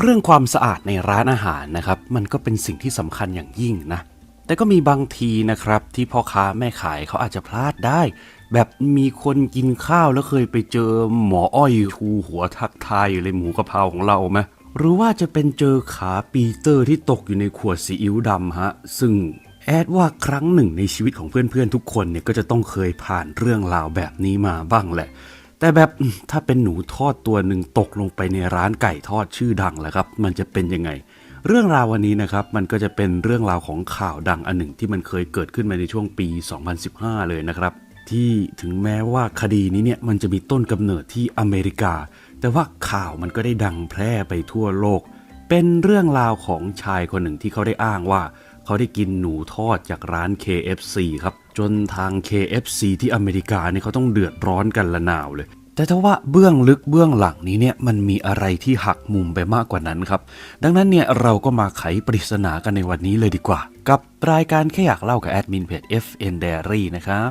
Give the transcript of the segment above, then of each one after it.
เรื่องความสะอาดในร้านอาหารนะครับ มันก็เป็นสิ่งที่สำคัญอย่างยิ่งนะ แต่ก็มีบางทีนะครับ ที่พ่อค้าแม่ขายเขาอาจจะพลาดได้ แบบมีคนกินข้าวแล้วเคยไปเจอหมออ้อยชูหัวทักทายอยู่ในหมูกะเพราของเราไหมหรือว่าจะเป็นเจอขาปีเตอร์ที่ตกอยู่ในขวดซีอิ๊วดำฮะ ซึ่งแอดว่าครั้งหนึ่งในชีวิตของเพื่อนๆทุกคนเนี่ยก็จะต้องเคยผ่านเรื่องราวแบบนี้มาบ้างแหละ แต่แบบถ้าเป็นหนูทอดตัวหนึ่งตกลงไปในร้านไก่ทอดชื่อดังแล้วครับ มันจะเป็นยังไง เรื่องราววันนี้นะครับ มันก็จะเป็นเรื่องราวของข่าวดังอันหนึ่งที่มันเคยเกิดขึ้นมาในช่วงปี 2015 เลยนะครับ ที่ถึงแม้ว่าคดีนี้เนี่ยมันจะมีต้นกำเนิดที่อเมริกา แต่ว่าข่าวมันก็ได้ดังแพร่ไปทั่วโลก เป็นเรื่องราวของชายคนหนึ่งที่เขาได้อ้างว่า เขาได้กินหนูทอดจากร้าน KFC ครับ จนทาง KFC ที่อเมริกาเนี่ยเขาต้องเดือดร้อนกันละนาวเลย แต่ถ้าว่าเบื้องลึกเบื้องหลังนี้เนี่ยมันมีอะไรที่หักมุมไปมากกว่านั้นครับ ดังนั้นเนี่ยเราก็มาไขปริศนากันในวันนี้เลยดีกว่า กับรายการแค่อยากเล่ากับแอดมินเพจ FN Diary นะครับ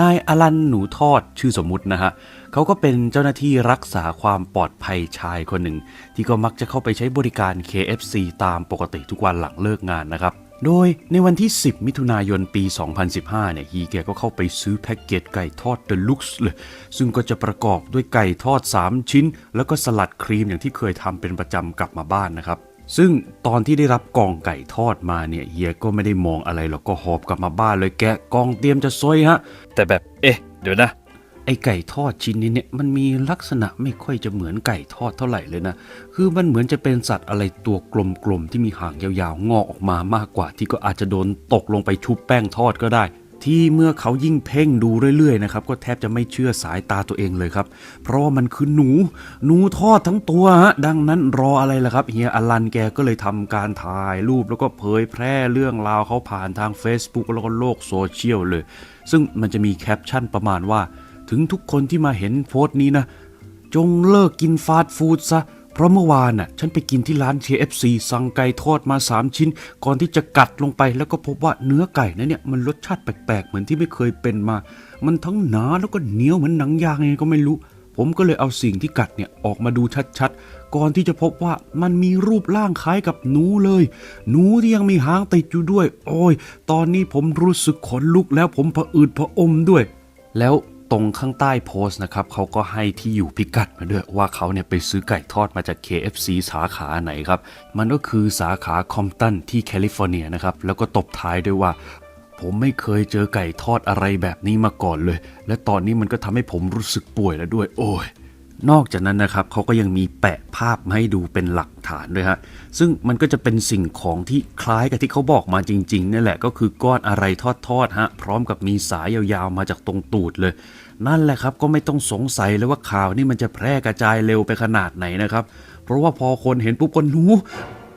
นายอลันหนูทอดชื่อสมมุตินะฮะเขาก็เป็นเจ้าหน้าที่รักษาความปลอดภัยชายคนหนึ่ง ที่ก็มักจะเข้าไปใช้บริการ KFC ตามปกติทุกวันหลังเลิกงานนะครับ โดยในวันที่ 10 มิถุนายนปี 2015 เนี่ยฮีแกก็เข้าไปซื้อแพ็กเกจไก่ทอดเดลุกส์เลย ซึ่งก็จะประกอบด้วยไก่ทอด 3 ชิ้น แล้วก็สลัดครีมอย่างที่เคยทำเป็นประจำกลับมาบ้านนะครับ ซึ่งตอนที่ได้รับกล่องไก่ทอดมาเนี่ยเฮียก็ไม่ได้มองอะไรหรอกก็หอบกลับมาบ้านเลยแกะกล่องเตรียมจะซอยฮะ แต่แบบเอ๊ะเดี๋ยวนะ ไอไก่ทอดชิ้นนี้เนี่ยมันมีลักษณะไม่ค่อยจะเหมือนไก่ทอดเท่าไหร่เลยนะ คือมันเหมือนจะเป็นสัตว์อะไรตัวกลมๆที่มีหางยาวๆงอกออกมามากกว่า ที่ก็อาจจะโดนตกลงไปชุบแป้งทอดก็ได้ ที่เมื่อเขายิ่งเพ่งดูเรื่อยๆนะครับก็แทบจะไม่เชื่อสายตาตัวเองเลยครับ เพราะว่ามันคือหนู หนูทอดทั้งตัวฮะดังนั้นรออะไรล่ะครับเฮียอลันแกก็เลยทำการถ่ายรูปแล้วก็เผยแพร่เรื่องราวเขาผ่านทาง Facebook แล้วก็โลกโซเชียลเลย ซึ่งมันจะมีแคปชั่นประมาณว่า ถึงทุกคนที่มาเห็นโพสต์นี้นะจงเลิกกินฟาสต์ฟู้ดซะ เพราะเมื่อวานน่ะฉันไปกินที่ร้าน KFC สั่งไก่ทอดมา 3 ชิ้น ก่อนที่จะกัดลงไปแล้วก็พบว่าเนื้อไก่นั้นเนี่ยมันรสชาติแปลกๆ เหมือนที่ไม่เคยเป็นมา มันทั้งหนาแล้วก็เหนียวเหมือนหนังยางยังไงก็ไม่รู้ ผมก็เลยเอาสิ่งที่กัดเนี่ยออกมาดูชัดๆ ก่อนที่จะพบว่ามันมีรูปร่างคล้ายกับหนูเลย หนูที่ยังมีหางติดอยู่ด้วย โอ้ย ตอนนี้ผมรู้สึกขนลุกแล้วผมผะอืดผะอมด้วย แล้ว ตรงข้างใต้โพสต์นะครับเขาก็ให้ที่อยู่พิกัดมาด้วยว่าเขาเนี่ยไปซื้อไก่ทอดมาจาก KFC สาขาไหนครับ มันก็คือสาขาคอมตันที่แคลิฟอร์เนียนะครับ แล้วก็ตบท้ายด้วยว่า ผมไม่เคยเจอไก่ทอดอะไรแบบนี้มาก่อนเลย และตอนนี้มันก็ทำให้ผมรู้สึกป่วยแล้วด้วย โอ้ย นอกจากนั้นนะครับเขาก็ยังมีแปะภาพมาให้ดูเป็นหลักฐานด้วยฮะซึ่งมันก็จะเป็นสิ่งของที่คล้ายกับที่เขาบอกมาจริงๆนี่แหละก็คือก้อนอะไรทอดๆฮะพร้อมกับมีสายยาวๆมาจากตรงตูดเลย นั่นแหละครับก็ไม่ต้องสงสัยเลยว่าข่าวนี่มันจะแพร่กระจายเร็วไปขนาดไหนนะครับ เพราะว่าพอคนเห็นปุ๊บก็หนู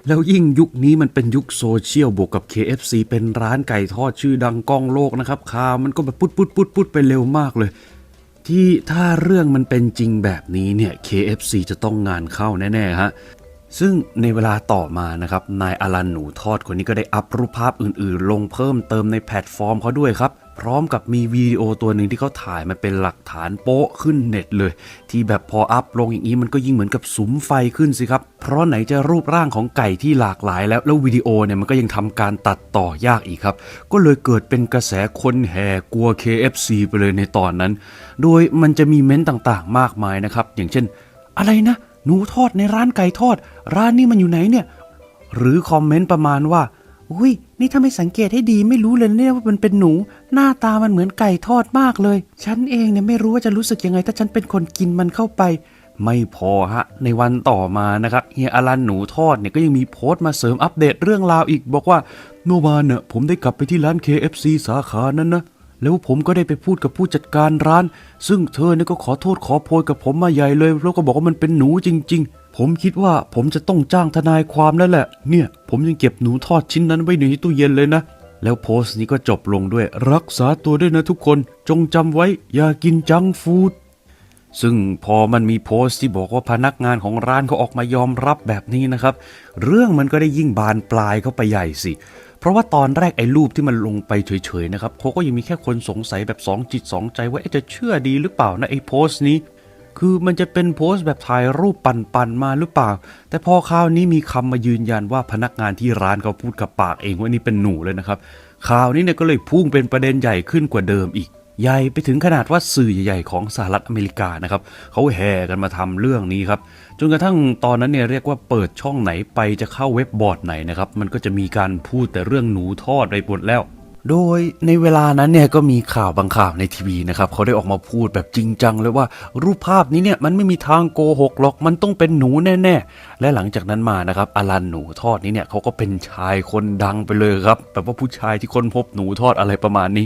แล้วยิ่งยุคนี้มันเป็นยุคโซเชียลบวกกับ KFC เป็นร้านไก่ทอดชื่อดังก้องโลกนะครับข่าวมันก็แบบปุ๊ดปุ๊ดปุ๊ดปุ๊ดไปเร็วมากเลย ที่ถ้าเรื่องมันเป็นจริงแบบนี้เนี่ย KFC จะต้องงานเข้าแน่ๆฮะ ซึ่งในเวลาต่อมานะครับ นายอลันหนูทอดคนนี้ก็ได้อัพรูปภาพอื่นๆ ลงเพิ่มเติมในแพลตฟอร์มเขาด้วยครับ พร้อมกับมีวิดีโอตัวหนึ่งที่เขาถ่ายมาเป็นหลักฐานโป๊ะขึ้นเน็ตเลย ที่แบบพออัพลงอย่างนี้มันก็ยิ่งเหมือนกับสุมไฟขึ้นสิครับ เพราะไหนจะรูปร่างของไก่ที่หลากหลายแล้ว แล้ววิดีโอเนี่ยมันก็ยังทำการตัดต่อยากอีกครับ ก็เลยเกิดเป็นกระแสคนแห่กลัว KFC ไปเลยในตอนนั้น โดยมันจะมีเม้นต์ต่างๆ มากมายนะครับอย่างเช่น อะไรนะ หนูทอดในร้านไก่ทอด ร้านนี้มันอยู่ไหนเนี่ย หรือคอมเมนต์ประมาณว่า อุ้ยนี่ถ้าไม่สังเกตให้ดีไม่รู้เลยเนี่ยว่ามันเป็นหนู หน้าตามันเหมือนไก่ทอดมากเลย ฉันเองเนี่ยไม่รู้ว่าจะรู้สึกยังไง ถ้าฉันเป็นคนกินมันเข้าไป ไม่พอฮะ ในวันต่อมานะครับเฮียอลันหนูทอดเนี่ยก็ยังมีโพสต์มาเสริมอัปเดตเรื่องราวอีกบอกว่าเมื่อวานเนี่ยผมได้กลับไปที่ร้าน KFC สาขานั้นนะ แล้วผมก็ได้ไปพูดกับผู้จัดการร้าน ซึ่งเธอเนี่ยก็ขอโทษขอโพยกับผมมาใหญ่เลย แล้วก็บอกว่ามันเป็นหนูจริง ๆ ผมคิดว่าผมจะต้องจ้างทนายความแล้วแหละ เนี่ย ผมยังเก็บหนูทอดชิ้นนั้นไว้ในตู้เย็นเลยนะ แล้วโพสต์นี้ก็จบลงด้วยรักษาตัวด้วยนะทุกคน จงจำไว้อย่ากินจังฟู้ดซึ่งพอมันมีโพสต์ที่บอกว่าพนักงานของร้านเขาออกมายอมรับแบบนี้นะครับ เรื่องมันก็ได้ยิ่งบานปลายเข้าไปใหญ่สิ เพราะว่าตอนแรกไอ้รูปที่มันลงไปเฉยๆนะครับเขาก็ยังมีแค่คนสงสัยแบบสองจิตสองใจว่าจะเชื่อดีหรือเปล่านะไอ้โพสต์นี้ คือมันจะเป็นโพสต์แบบถ่ายรูปปันๆมาหรือเปล่า แต่พอคราวนี้มีคำมายืนยันว่าพนักงานที่ร้านเขาพูดกับปากเองว่านี่เป็นหนูเลยนะครับข่าวนี้เนี่ยก็เลยพุ่งเป็นประเด็นใหญ่ขึ้นกว่าเดิมอีก ใหญ่ไปถึงขนาดว่าสื่อใหญ่ๆของสหรัฐอเมริกานะครับเขาแห่กันมาทำเรื่องนี้ครับจนกระทั่งตอนนั้นเนี่ยเรียกว่าเปิดช่องไหนไปจะเข้าเว็บบอร์ดไหนนะครับมันก็จะมีการพูดแต่เรื่องหนูทอดไปหมดแล้ว โดยในเวลานั้นเนี่ยก็มีข่าวบางข่าวในทีวีนะครับเขาได้ออกมาพูดแบบจริงจังเลยว่ารูปภาพนี้เนี่ยมันไม่มีทางโกหกหรอกมันต้องเป็นหนูแน่ ๆ และหลังจากนั้นมานะครับอลันหนูทอดนี้เนี่ยเขาก็เป็นชายคนดังไปเลยครับแบบว่าผู้ชายที่ค้นพบหนูทอดอะไรประมาณนี้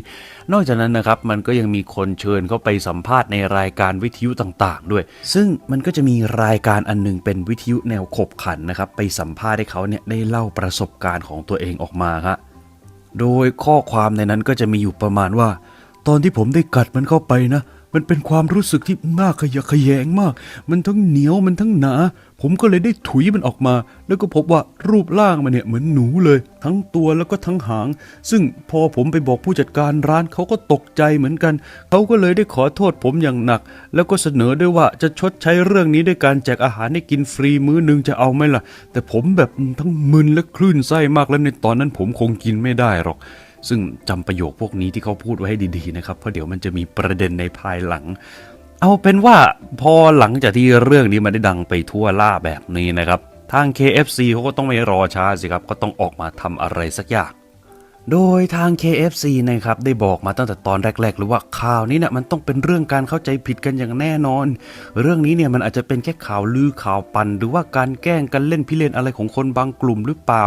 นอกจากนั้นนะครับมันก็ยังมีคนเชิญเขาไปสัมภาษณ์ในรายการวิทยุต่างๆ ด้วย ซึ่งมันก็จะมีรายการอันหนึงเป็นวิทยุแนวขบขันนะครับไปสัมภาษณ์ให้เขาเนี่ยได้เล่าประสบการณ์ของตัวเองออกมาครับ โดยข้อความในนั้นก็จะมีอยู่ประมาณว่า ตอนที่ผมได้กัดมันเข้าไปนะ มันเป็นความรู้สึกที่น่าขยะแขยงมาก มันทั้งเหนียวมันทั้งหนา ผมก็เลยได้ถุยมันออกมา แล้วก็พบว่ารูปร่างมันเนี่ยเหมือนหนูเลย ทั้งตัวแล้วก็ทั้งหาง ซึ่งพอผมไปบอกผู้จัดการร้านเขาก็ตกใจเหมือนกัน เขาก็เลยได้ขอโทษผมอย่างหนัก แล้วก็เสนอด้วยว่าจะชดใช้เรื่องนี้ด้วยการแจกอาหารให้กินฟรีมื้อหนึงจะเอาไหมล่ะ แต่ผมแบบทั้งมึนและคลื่นไส้มากแล้วในตอนนั้นผมคงกินไม่ได้หรอก ซึ่งจำประโยคพวกนี้ที่เขาพูดไว้ให้ดีๆนะครับ เพราะเดี๋ยวมันจะมีประเด็นในภายหลัง เอาเป็นว่าพอหลังจากที่เรื่องนี้มันได้ดังไปทั่วล่าแบบนี้นะครับ ทาง KFC เขาก็ต้องไม่รอช้าสิครับ ก็ต้องออกมาทำอะไรสักอย่างโดยทาง KFC นะครับได้บอกมาตั้งแต่ตอนแรกๆเลยว่าข่าวนี้เนี่ยมันต้องเป็นเรื่องการเข้าใจผิดกันอย่างแน่นอน เรื่องนี้เนี่ยมันอาจจะเป็นแค่ข่าวลือข่าวปันหรือว่าการแกล้งกันเล่นพิเรนอะไรของคนบางกลุ่มหรือเปล่า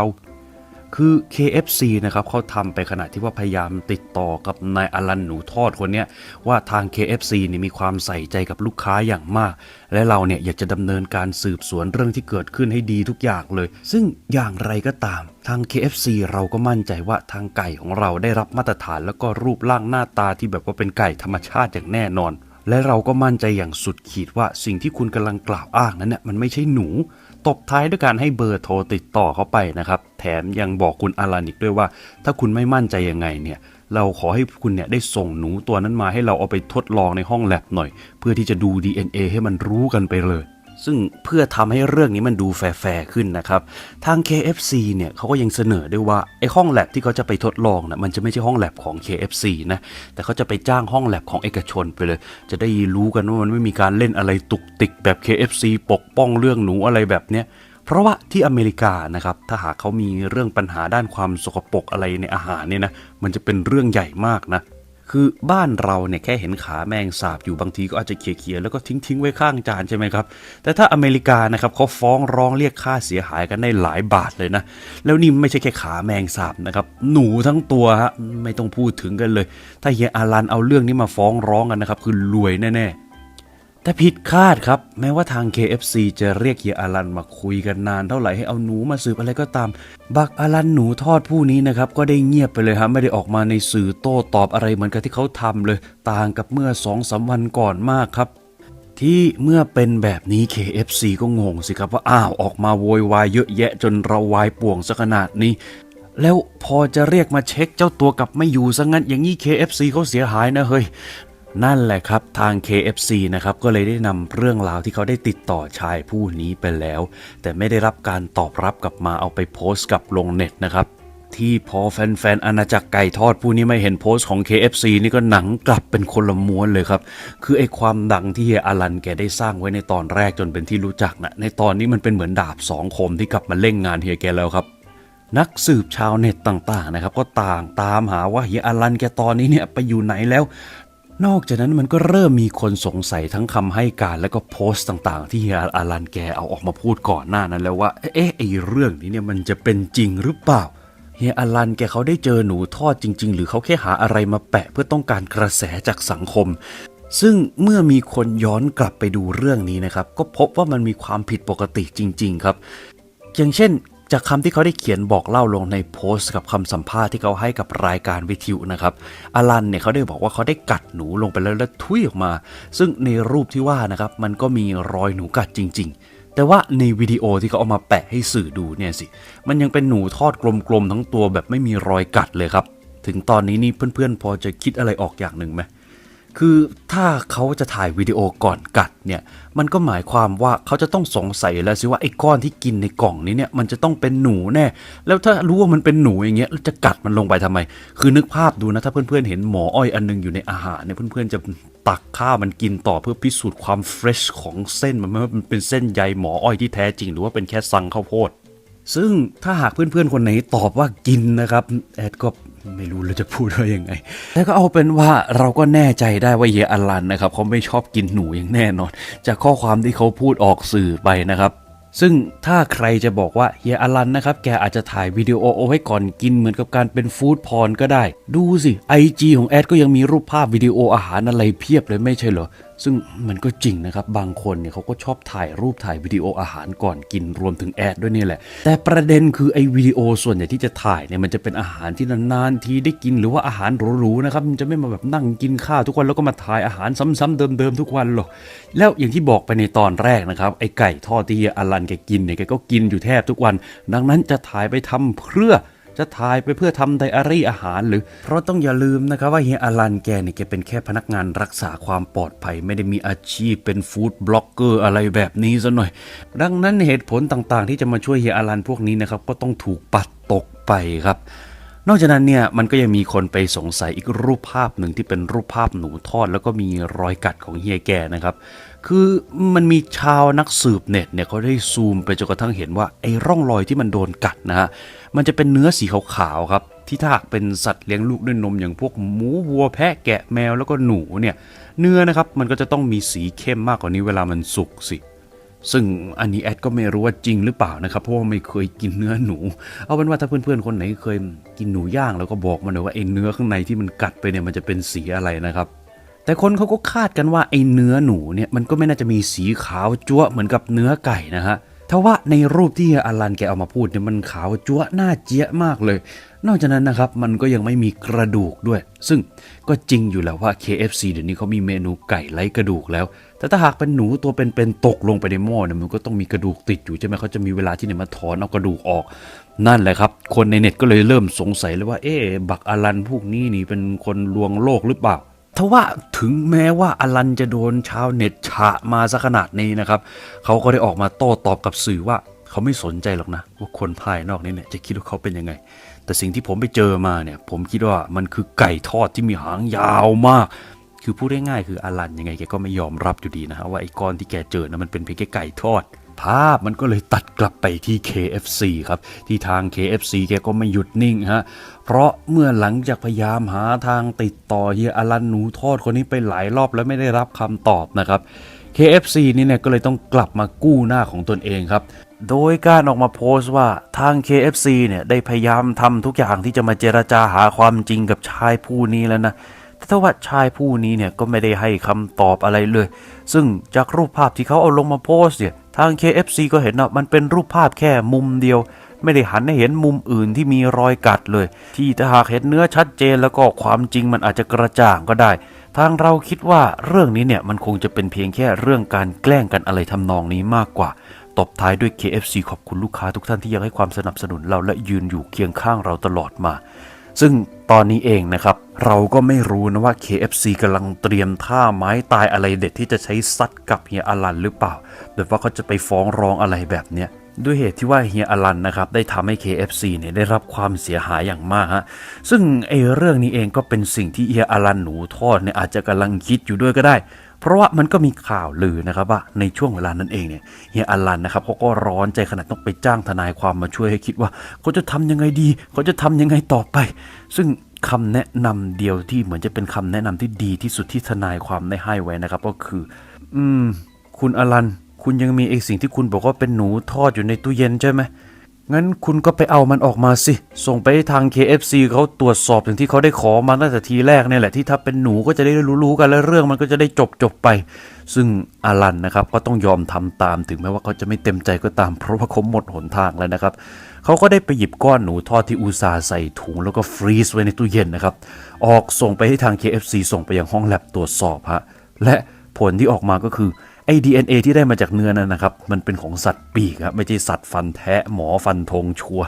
คือ KFC นะครับเขาทำไปขณะที่ว่าพยายามติดต่อกับนายอลันหนูทอดคนนี้ว่าทาง KFC เนี่ยมีความใส่ใจกับลูกค้าอย่างมาก และเราเนี่ยอยากจะดำเนินการสืบสวนเรื่องที่เกิดขึ้นให้ดีทุกอย่างเลย ซึ่งอย่างไรก็ตาม ทาง KFC เราก็มั่นใจว่าทางไก่ของเราได้รับมาตรฐาน แล้วก็รูปร่างหน้าตาที่แบบว่าเป็นไก่ธรรมชาติอย่างแน่นอน และเราก็มั่นใจอย่างสุดขีดว่าสิ่งที่คุณกำลังกล่าวอ้างนั้นเนี่ยมันไม่ใช่หนู ตบท้ายด้วยการให้เบอร์โทรติดต่อเขาไปนะครับ แถมยังบอกคุณอารานิกด้วยว่า ถ้าคุณไม่มั่นใจยังไงเนี่ย เราขอให้คุณเนี่ยได้ส่งหนูตัวนั้นมาให้เราเอาไปทดลองในห้องแลบหน่อย เพื่อที่จะดู DNA ให้มันรู้กันไปเลย ซึ่งเพื่อทำให้เรื่องนี้มันดูแฟร์ขึ้นนะครับ ทาง KFC เนี่ยเขาก็ยังเสนอด้วยว่าไอ้ห้องแลบที่เขาจะไปทดลองนะมันจะไม่ใช่ห้องแลบของ KFC นะแต่เขาจะไปจ้างห้องแลบของเอกชนไปเลย จะได้รู้กันว่ามันไม่มีการเล่นอะไรตุกติกแบบ KFC ปกป้องเรื่องหนูอะไรแบบเนี้ยเพราะว่าที่อเมริกานะครับถ้าหากเขามีเรื่องปัญหาด้านความสกปรกอะไรในอาหารเนี่ยนะมันจะเป็นเรื่องใหญ่มากนะ คือบ้านเราเนี่ยแค่เห็นขาแมงสาบอยู่บางทีก็อาจจะเขี่ยๆแล้วก็ทิ้งๆไว้ข้างจานใช่ไหมครับ แต่ถ้าอเมริกานะครับเขาฟ้องร้องเรียกค่าเสียหายกันได้หลายบาทเลยนะ แล้วนี่ไม่ใช่แค่ขาแมงสาบนะครับ หนูทั้งตัวฮะไม่ต้องพูดถึงกันเลย ถ้าเฮียอารันเอาเรื่องนี้มาฟ้องร้องกันนะครับคือรวยแน่ๆ แต่ผิดคาดครับ แม้ว่าทาง KFC จะเรียกเฮียอารันมาคุยกันนานเท่าไหร่ให้เอาหนูมาสืบอะไรก็ตาม บักอารันหนูทอดผู้นี้นะครับ ก็ได้เงียบไปเลยฮะไม่ได้ออกมาในสื่อโต้ตอบอะไรเหมือนกับที่เขาทำเลย ต่างกับเมื่อสองสามวันก่อนมากครับ ที่เมื่อเป็นแบบนี้ KFC ก็งงสิครับว่าอ้าวออกมาโวยวายเยอะแยะจนเราวายป่วงซะขนาดนี้แล้วพอจะเรียกมาเช็คเจ้าตัวกลับไม่อยู่ซะงั้นอย่างนี้ KFC เขาเสียหายนะเฮ้ย นั่นแหละครับทาง KFC นะครับก็เลยได้นำเรื่องราวที่เขาได้ติดต่อชายผู้นี้ไปแล้ว แต่ไม่ได้รับการตอบรับกลับมาเอาไปโพสต์กับลงเน็ตนะครับที่พอแฟนๆอาณาจักรไก่ทอดผู้นี้ไม่เห็นโพสต์ของ KFC นี่ก็หนังกลับเป็นคนละม้วนเลยครับ คือไอ้ความดังที่เฮียอลันแกได้สร้างไว้ในตอนแรกจนเป็นที่รู้จักนะในตอนนี้มันเป็นเหมือนดาบสองคมที่กลับมาเล่งงานเฮียแกแล้วครับนักสืบชาวเน็ตต่างๆนะครับ ก็ต่างตามหาว่าเฮียอลันแกตอนนี้เนี่ยไปอยู่ไหนแล้ว นอกจากนั้นมันก็เริ่มมีคนสงสัยทั้งคำให้การและก็โพสต์ต่างๆ ที่เฮียอารันแกเอาออกมาพูดก่อนหน้านั้นแล้วว่า เอ๊ะไอเรื่องนี้เนี่ยมันจะเป็นจริงหรือเปล่าเฮียอารันแกเขาได้เจอหนูทอดจริง ๆ หรือเขาแค่หาอะไรมาแปะเพื่อต้องการกระแสจากสังคม ซึ่งเมื่อมีคนย้อนกลับไปดูเรื่องนี้นะครับ ก็พบว่ามันมีความผิดปกติจริง ๆ ครับ อย่างเช่น จากคำที่เขาได้เขียนบอกเล่าลงในโพสต์กับคำสัมภาษณ์ที่เขาให้กับรายการวิทยุนะครับอลันเนี่ยเขาได้บอกว่าเขาได้กัดหนูลงไปแล้วแล้วทุยออกมา ซึ่งในรูปที่ว่านะครับมันก็มีรอยหนูกัดจริง ๆ แต่ว่าในวิดีโอที่เขาเอามาแปะให้สื่อดูเนี่ยสิ มันยังเป็นหนูทอดกลมๆทั้งตัวแบบไม่มีรอยกัดเลยครับ ถึงตอนนี้นี่เพื่อนๆ พอจะคิดอะไรออกอย่างหนึ่งไหม คือถ้าเขาจะถ่ายวิดีโอก่อนกัดเนี่ยมันก็หมายความว่าเขาจะต้องสงสัยแล้วสิว่าไอ้ก้อนที่กินในกล่องนี้เนี่ยมันจะต้องเป็นหนูแน่แล้วถ้ารู้ว่ามันเป็นหนูอย่างเงี้ยแล้วจะกัดมันลงไปทำไม คือนึกภาพดูนะถ้าเพื่อนๆเห็นหมออ้อยอันนึงอยู่ในอาหารเนี่ยเพื่อนๆจะตักข้าวมันกินต่อเพื่อพิสูจน์ความเฟรชของเส้นมันไม่ว่ามันเป็นเส้นใยหมออ้อยที่แท้จริง หรือว่าเป็นแค่ซังข้าวโพดซึ่งถ้าหากเพื่อนๆคนไหนตอบว่ากินนะครับแอดก็ ไม่รู้เราจะพูดว่ายังไง แต่ก็เอาเป็นว่าเราก็แน่ใจได้ว่าเยอลันนะครับเขาไม่ชอบกินหนูอย่างแน่นอน จากข้อความที่เขาพูดออกสื่อไปนะครับซึ่งถ้าใครจะบอกว่าเฮียอลันนะครับ แกอาจจะถ่ายวิดีโอเอาไว้ก่อนกินเหมือนกับการเป็นฟู้ดพอร์นก็ได้ ดูสิ IG ของแอดก็ยังมีรูปภาพวิดีโออาหารอะไรเพียบเลยไม่ใช่เหรอ ซึ่งมันก็จริงนะครับ บางคนเนี่ยเขาก็ชอบถ่ายรูปถ่ายวิดีโออาหารก่อนกินรวมถึงแอดด้วยนี่แหละ แต่ประเด็นคือไอ้วิดีโอส่วนใหญ่ที่จะถ่ายเนี่ยมันจะเป็นอาหารที่นานๆทีได้กินหรือว่าอาหารหรูๆนะครับมันจะไม่มาแบบนั่งกินข้าวทุกวันแล้วก็มาถ่ายอาหารซ้ำๆเดิมๆทุกวันหรอกแล้วอย่างที่บอกไปในตอนแรกนะครับไอ้ไก่ทอดที่เฮียอลันแกกินเนี่ยแกก็กินอยู่แทบทุกวัน ดังนั้นจะถ่ายไปทำเพื่อ จะถ่ายไปเพื่อทำไดอารี่อาหารหรือ เพราะต้องอย่าลืมนะครับว่าเฮียอลันแกเนี่ยแกเป็นแค่พนักงานรักษาความปลอดภัย ไม่ได้มีอาชีพเป็นฟู้ดบล็อกเกอร์อะไรแบบนี้ซะหน่อย ดังนั้นเหตุผลต่างๆ ที่จะมาช่วยเฮียอลันพวกนี้นะครับก็ต้องถูกปัดตกไปครับนอกจากนั้นเนี่ยมันก็ยังมีคนไปสงสัยอีกรูปภาพหนึ่งที่เป็นรูปภาพหนูทอด แล้วก็มีรอยกัดของเฮียแกนะครับ คือมันมีชาวนักสืบเน็ตเนี่ยเขาได้ซูมไปจนกระทั่งเห็นว่าไอ้ร่องรอยที่มันโดนกัดนะฮะ มันจะเป็นเนื้อสีขาวๆครับ ที่ถ้าหากเป็นสัตว์เลี้ยงลูกด้วยนมอย่างพวกหมูวัวแพะแกะแมวแล้วก็หนูเนี่ยเนื้อนะครับมันก็จะต้องมีสีเข้มมากกว่านี้เวลามันสุกสิซึ่งอันนี้แอดก็ไม่รู้ว่าจริงหรือเปล่านะครับ เพราะว่าไม่เคยกินเนื้อหนู เอาเป็นว่าถ้าเพื่อนๆคนไหนเคยกินหนูย่างแล้วก็บอกมาหน่อยว่าไอ้เนื้อข้างในที่มันกัดไปเนี่ยมันจะเป็นสีอะไรนะครับแต่คนเขาก็คาดกันว่าไอ้เนื้อหนูเนี่ยมันก็ไม่น่าจะมีสีขาวจั๊วเหมือนกับเนื้อไก่นะฮะ ทว่าในรูปที่อลันแกเอามาพูดเนี่ยมันขาวจั๊วหน้าเจี๊ยมากเลย นอกจากนั้นนะครับมันก็ยังไม่มีกระดูกด้วย ซึ่งก็จริงอยู่แล้วว่า KFC เดี๋ยวนี้เขามีเมนูไก่ไร้กระดูกแล้ว แต่ถ้าหากเป็นหนูตัวเป็นๆตกลงไปในหม้อเนี่ยมันก็ต้องมีกระดูกติดอยู่ใช่ไหมเขาจะมีเวลาที่ไหนมาถอนเอากระดูกออก นั่นแหละครับ คนในเน็ตก็เลยเริ่มสงสัยเลยว่าเอ๊ะบักอลันพวกนี้นี่เป็นคนลวงโลกหรือเปล่า ทว่าถึงแม้ว่าอลันจะโดนชาวเน็ตฉะมาซะขนาดนี้นะครับ เขาก็ได้ออกมาโต้ตอบกับสื่อว่าเขาไม่สนใจหรอกนะ ว่าคนภายนอกนี้เนี่ยจะคิดว่าเขาเป็นยังไง แต่สิ่งที่ผมไปเจอมาเนี่ยผมคิดว่ามันคือไก่ทอดที่มีหางยาวมาก คือพูดง่ายๆคืออลันยังไงแกก็ไม่ยอมรับอยู่ดีนะฮะว่าไอ้ก้อนที่แกเจอนะมันเป็นเพียงแค่ไก่ทอด ภาพมันก็เลยตัดกลับไปที่ KFC ครับ ที่ทาง KFC แกก็ไม่หยุดนิ่งฮะ เพราะเมื่อหลังจากพยายามหาทางติดต่อเฮียอลันหนูทอดคนนี้ไปหลายรอบแล้วไม่ได้รับคำตอบนะครับ KFC นี่เนี่ยก็เลยต้องกลับมากู้หน้าของตนเองครับ โดยการออกมาโพสต์ว่าทาง KFC เนี่ยได้พยายามทำทุกอย่างที่จะมาเจราจาหาความจริงกับชายผู้นี้แล้วนะแต่ถ้าว่าชายผู้นี้เนี่ยก็ไม่ได้ให้คำตอบอะไรเลย ซึ่งจากรูปภาพที่เขาเอาลงมาโพสต์เนี่ย ทาง KFC ก็เห็นว่ามันเป็นรูปภาพแค่มุมเดียว ไม่ได้หันให้เห็นมุมอื่นที่มีรอยกัดเลย ที่ถ้าหากเห็นเนื้อชัดเจนแล้วก็ความจริงมันอาจจะกระจ่างก็ได้ ทางเราคิดว่าเรื่องนี้เนี่ยมันคงจะเป็นเพียงแค่เรื่องการแกล้งกันอะไรทำนองนี้มากกว่าตบท้ายด้วย KFC ขอบคุณลูกค้าทุกท่านที่ยังให้ความสนับสนุนเราและยืนอยู่เคียงข้างเราตลอดมา ซึ่งตอนนี้เองนะครับ เราก็ไม่รู้นะว่า KFC กำลังเตรียมท่าไม้ตายอะไรเด็ดที่จะใช้ซัดกับเฮียอลันหรือเปล่าแบบว่าเขาจะไปฟ้องร้องอะไรแบบเนี้ยด้วยเหตุที่ว่าเฮียอลันนะครับได้ทำให้ KFC เนี่ยได้รับความเสียหายอย่างมากฮะซึ่งไอ้เรื่องนี้เองก็เป็นสิ่งที่เฮียอลันหนูทอดเนี่ยอาจจะกำลังคิดอยู่ด้วยก็ได้ เพราะว่ามันก็มีข่าวลือนะครับว่าในช่วงเวลานั้นเองเนี่ยเฮียอลันนะครับเขาก็ร้อนใจขนาดต้องไปจ้างทนายความมาช่วยให้คิดว่าเขาจะทำยังไงดีเขาจะทำยังไงต่อไป ซึ่งคำแนะนำเดียวที่เหมือนจะเป็นคำแนะนำที่ดีที่สุดที่ทนายความได้ให้ไว้นะครับ ก็คือ อืม คุณอลัน คุณยังมีไอสิ่งที่คุณบอกว่าเป็นหนูทอดอยู่ในตู้เย็นใช่ไหม งั้นคุณก็ไปเอามันออกมาสิ ส่งไปให้ทาง KFC เขาตรวจสอบอย่างที่เขาได้ขอมาตั้งแต่ทีแรกเนี่ยแหละที่ถ้าเป็นหนูก็จะได้รู้ๆกันแล้วเรื่องมันก็จะได้จบจบๆไป ซึ่งอารันนะครับก็ต้องยอมทำตามถึงแม้ว่าเขาจะไม่เต็มใจก็ตาม เพราะว่าเขาหมดหนทางแล้วนะครับเขาก็ได้ไปหยิบก้อนหนูทอดที่อุตสาห์ใส่ถุงแล้วก็ฟรีซไว้ในตู้เย็นนะครับออกส่งไปให้ทาง KFC ส่งไปยังห้องแลบตรวจสอบฮะและผลที่ออกมาก็คือ ไอ้ DNA ที่ได้มาจากเนื้อนั้นนะครับ มันเป็นของสัตว์ปีกครับ ไม่ใช่สัตว์ฟันแทะหมอฟันธงชัว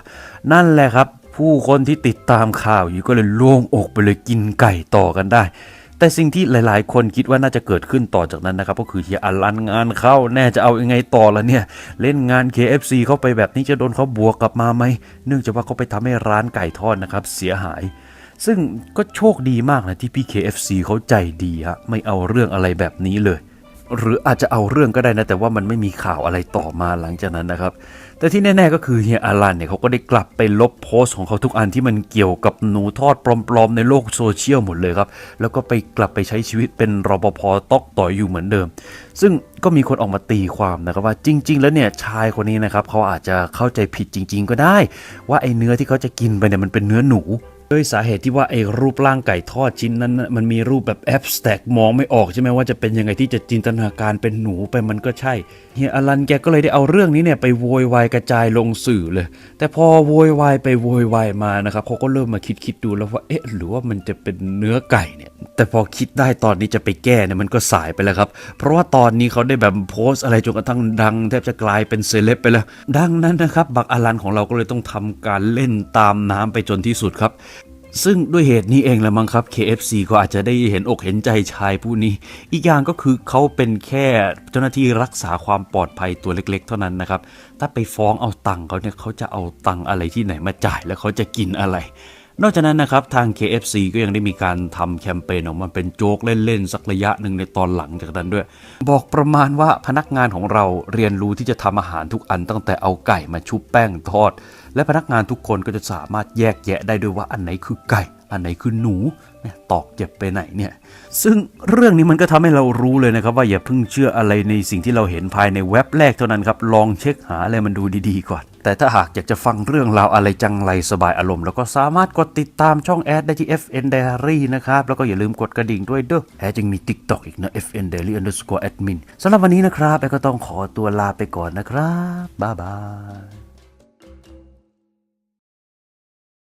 นั่นแหละครับ ผู้คนที่ติดตามข่าวอยู่ก็เลยโล่งอกไปเลยกินไก่ต่อกันได้ แต่สิ่งที่หลาย ๆ คนคิดว่าน่าจะเกิดขึ้นต่อจากนั้นนะครับ ก็คือเฮียอลันงานเข้าแน่จะเอายังไงต่อละเนี่ย เล่นงาน KFC เข้าไปแบบนี้จะโดนเขาบวกกลับมาไหมเนื่องจากว่าเขาไปทำให้ร้านไก่ทอดนะครับเสียหายซึ่งก็โชคดีมากนะที่พี่ KFC เขาใจดีฮะไม่เอาเรื่องอะไรแบบนี้เลย หรืออาจจะเอาเรื่องก็ได้นะ แต่ว่ามันไม่มีข่าวอะไรต่อมาหลังจากนั้นนะครับ แต่ที่แน่ ๆ ก็คือเฮียอารันเนี่ยเขาก็ได้กลับไปลบโพสต์ของเขาทุกอันที่มันเกี่ยวกับหนูทอดปลอมๆ ในโลกโซเชียลหมดเลยครับ แล้วก็ไปกลับไปใช้ชีวิตเป็นรปภตอกต่อยอยู่เหมือนเดิม ซึ่งก็มีคนออกมาตีความนะครับว่าจริง ๆ แล้วเนี่ยชายคนนี้นะครับเขาอาจจะเข้าใจผิดจริง ๆ ก็ได้ ว่าไอ้เนื้อที่เขาจะกินไปเนี่ยมันเป็นเนื้อหนู ด้วยสาเหตุที่ว่าไอ้รูปร่างไก่ทอดชิ้นนั้นมันมีรูปแบบแอปสแต็กมองไม่ออกใช่ไหมว่าจะเป็นยังไงที่จะจินตนาการเป็นหนูไปมันก็ใช่เฮียอลันแกก็เลยได้เอาเรื่องนี้เนี่ยไปโวยวายกระจายลงสื่อเลย แต่พอโวยวายไปโวยวายมานะครับเขาก็เริ่มมาคิดคิดดูแล้วว่าเอ๊ะหรือว่ามันจะเป็นเนื้อไก่เนี่ยแต่พอคิดได้ตอนนี้จะไปแก้เนี่ยมันก็สายไปแล้วครับ เพราะว่าตอนนี้เขาได้แบบโพสต์อะไรจนกระทั่งดัง แทบจะกลายเป็นเซเลบไปแล้ว ดังนั้นนะครับบักอลันของเราก็เลยต้องทำการเล่นตามน้ำไปจนที่สุดครับ ซึ่งด้วยเหตุนี้เองแหละมั้งครับ KFC ก็อาจจะได้เห็นอกเห็นใจชายผู้นี้ อีกอย่างก็คือเขาเป็นแค่เจ้าหน้าที่รักษาความปลอดภัยตัวเล็ก ๆ เท่านั้นนะครับ ถ้าไปฟ้องเอาตังค์เขาเนี่ยเขาจะเอาตังค์อะไรที่ไหนมาจ่ายแล้วเขาจะกินอะไร นอกจากนั้นนะครับทาง KFC ก็ยังได้มีการทำแคมเปญออกมาเป็นโจ๊กเล่น ๆ สักระยะหนึ่งในตอนหลังจากนั้นด้วย บอกประมาณว่าพนักงานของเราเรียนรู้ที่จะทำอาหารทุกอันตั้งแต่เอาไก่มาชุบแป้งทอด และพนักงานทุกคนก็จะสามารถแยกแยะได้ด้วยว่าอันไหนคือไก่ อันไหนคือหนูเนี่ยตอกเจ็บไปไหนเนี่ย ซึ่งเรื่องนี้มันก็ทำให้เรารู้เลยนะครับ ว่าอย่าเพิ่งเชื่ออะไรในสิ่งที่เราเห็นภายในเว็บแรกเท่านั้นครับ ลองเช็คหาอะไรมันดูดีๆก่อน แต่ถ้าหากอยากจะฟังเรื่องราวอะไรจังไรสบายอารมณ์ แล้วก็สามารถกดติดตามช่องแอดได้ที่ FN Diary นะครับ แล้วก็อย่าลืมกดกระดิ่งด้วยเด้อแอดจึงมี TikTok อีกนะ FN Diary underscore admin สำหรับวันนี้นะครับแอดก็ต้องขอตัวลาไปก่อนนะครับบ๊ายบาย